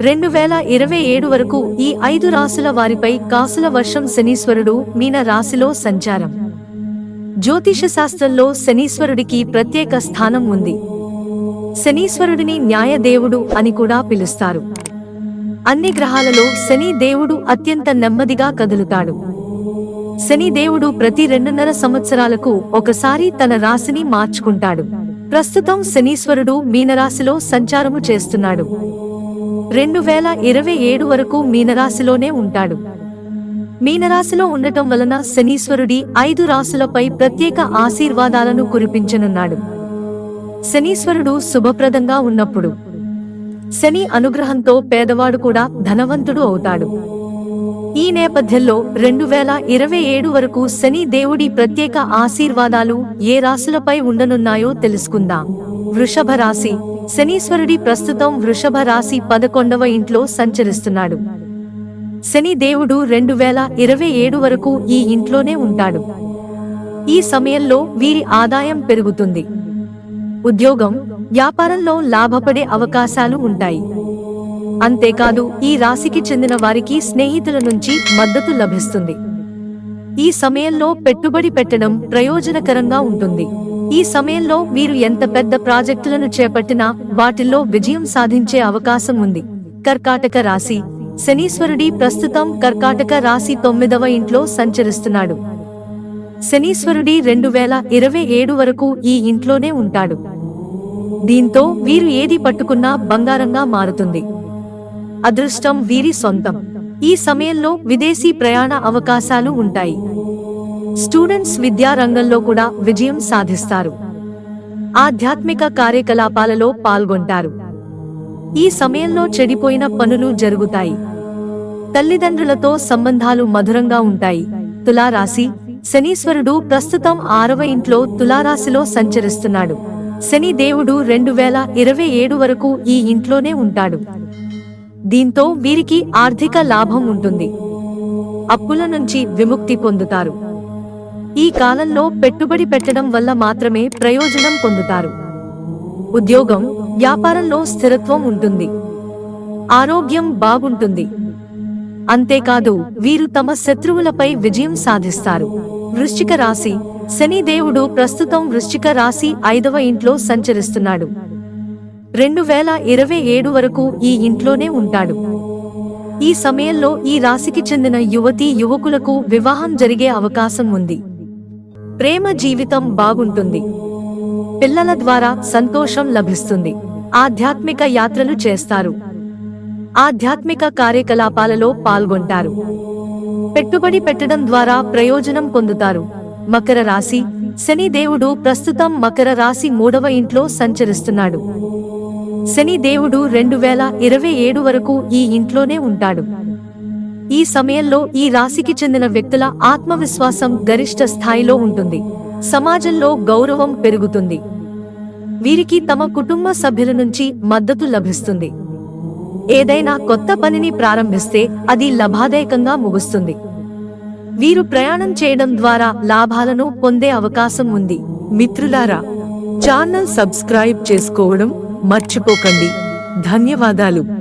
రెండు వేల ఇరవై ఏడు వరకు ఈ ఐదు రాసుల వారిపై కాసుల వర్షం శనీశ్వరుడు మీన రాశిలో సంచారం. జ్యోతిష శాస్త్రంలో శనీశ్వరుడికి ప్రత్యేక స్థానం ఉంది. శనీశ్వరుడిని న్యాయదేవుడు అని కూడా పిలుస్తారు. అన్ని గ్రహాలలో శని దేవుడు అత్యంత నెమ్మదిగా కదులుతాడు. శని దేవుడు ప్రతి రెండున్నర సంవత్సరాలకు ఒకసారి తన రాశిని మార్చుకుంటాడు. ప్రస్తుతం శనీశ్వరుడు మీనరాశిలో సంచారము చేస్తున్నాడు. రెండు వేల ఇరవై ఏడు వరకు మీనరాశిలోనే ఉంటాడు. మీనరాశిలో ఉండటం వలన శనీశ్వరుడి ఐదు రాశులపై ప్రత్యేక ఆశీర్వాదాలను కురిపించనున్నాడు. శనీశ్వరుడు శుభప్రదంగా ఉన్నప్పుడు శని అనుగ్రహంతో పేదవాడు కూడా ధనవంతుడు అవుతాడు. ఈ నేపథ్యంలో రెండు వేల ఇరవై ఏడు వరకు శని దేవుడి ప్రత్యేక ఆశీర్వాదాలు ఏ రాశులపై ఉండనున్నాయో తెలుసుకుందాం. వృషభ రాశి శనీశ్వరుడి ప్రస్తుతం వృషభ రాశి పదకొండవ ఇంట్లో సంచరిస్తున్నాడు. శని దేవుడు రెండు వేల ఇరవై ఏడు వరకు ఈ ఇంట్లోనే ఉంటాడు. ఈ సమయంలో వీరి ఆదాయం పెరుగుతుంది. ఉద్యోగం వ్యాపారంలో లాభపడే అవకాశాలు ఉంటాయి. అంతేకాదు ఈ రాశికి చెందిన వారికి స్నేహితుల నుంచి మద్దతు లభిస్తుంది. ఈ సమయంలో పెట్టుబడి పెట్టడం ప్రయోజనకరంగా ఉంటుంది. ఈ సమయంలో మీరు ఎంత పెద్ద ప్రాజెక్టులను చేపట్టినా వాటిల్లో విజయం సాధించే అవకాశం ఉంది. కర్కాటక రాశి. శనీశ్వరుడి ప్రస్తుతం కర్కాటక రాశి తొమ్మిదవ ఇంట్లో సంచరిస్తున్నాడు. శనీశ్వరుడి రెండు వేల ఇరవై ఏడు వరకు ఈ ఇంట్లోనే ఉంటాడు. దీంతో వీరు ఏది పట్టుకున్నా బంగారంగా మారుతుంది. అదృష్టం వీరి సొంతం. ఈ సమయంలో విదేశీ ప్రయాణ అవకాశాలు ఉంటాయి. స్టూడెంట్స్ విద్యారంగంలో కూడా విజయం సాధిస్తారు. ఆధ్యాత్మిక కార్యకలాపాలలో పాల్గొంటారు. ఈ సమయంలో చెడిపోయిన పనులు జరుగుతాయి. తల్లిదండ్రులతో సంబంధాలు మధురంగా ఉంటాయి. తులారాశి శనీశ్వరుడు ప్రస్తుతం ఆరవ ఇంట్లో తులారాశిలో సంచరిస్తున్నాడు. శని దేవుడు రెండు వేల ఇరవై ఏడు వరకు ఈ ఇంట్లోనే ఉంటాడు. దీంతో వీరికి ఆర్థిక లాభం ఉంటుంది. అప్పుల నుంచి విముక్తి పొందుతారు. ఈ కాలంలో పెట్టుబడి పెట్టడం వల్ల మాత్రమే ప్రయోజనం పొందుతారు. ఉద్యోగం వ్యాపారంలో స్థిరత్వం ఉంటుంది. ఆరోగ్యం బాగుంటుంది. అంతేకాదు వీరు తమ శత్రువులపై విజయం సాధిస్తారు. వృశ్చిక రాశి శనిదేవుడు ప్రస్తుతం వృశ్చిక రాశి ఐదవ ఇంట్లో సంచరిస్తున్నాడు. రెండు వేల ఇరవై ఏడు వరకు ఈ ఇంట్లోనే ఉంటాడు. ఈ సమయంలో ఈ రాశికి చెందిన యువతి యువకులకు వివాహం జరిగే అవకాశం ఉంది. ప్రేమ జీవితం బాగుంటుంది. పిల్లల ద్వారా సంతోషం లభిస్తుంది. ఆధ్యాత్మిక యాత్రలు చేస్తారు. ఆధ్యాత్మిక కార్యకలాపాలలో పాల్గొంటారు. పెట్టుబడి పెట్టడం ద్వారా ప్రయోజనం పొందుతారు. మకర రాశి శనిదేవుడు ప్రస్తుతం మకర రాశి మూడవ ఇంట్లో సంచరిస్తున్నాడు. శనిదేవుడు రెండు వేల ఇరవై ఏడు వరకు ఈ ఇంట్లోనే ఉంటాడు. ఈ సమయంలో ఈ రాశికి చెందిన వ్యక్తుల ఆత్మవిశ్వాసం గరిష్ట స్థాయిలో ఉంటుంది. సమాజంలో గౌరవం పెరుగుతుంది. వీరికి తమ కుటుంబ సభ్యుల నుంచి మద్దతు లభిస్తుంది. ఏదైనా కొత్త పనిని ప్రారంభిస్తే అది లాభాదాయకంగా ముగుస్తుంది. వీరు ప్రయాణం చేయడం ద్వారా లాభాలను పొందే అవకాశం ఉంది. మిత్రులారా ఛానల్ సబ్స్క్రైబ్ చేసుకోవడం మర్చిపోకండి. ధన్యవాదాలు.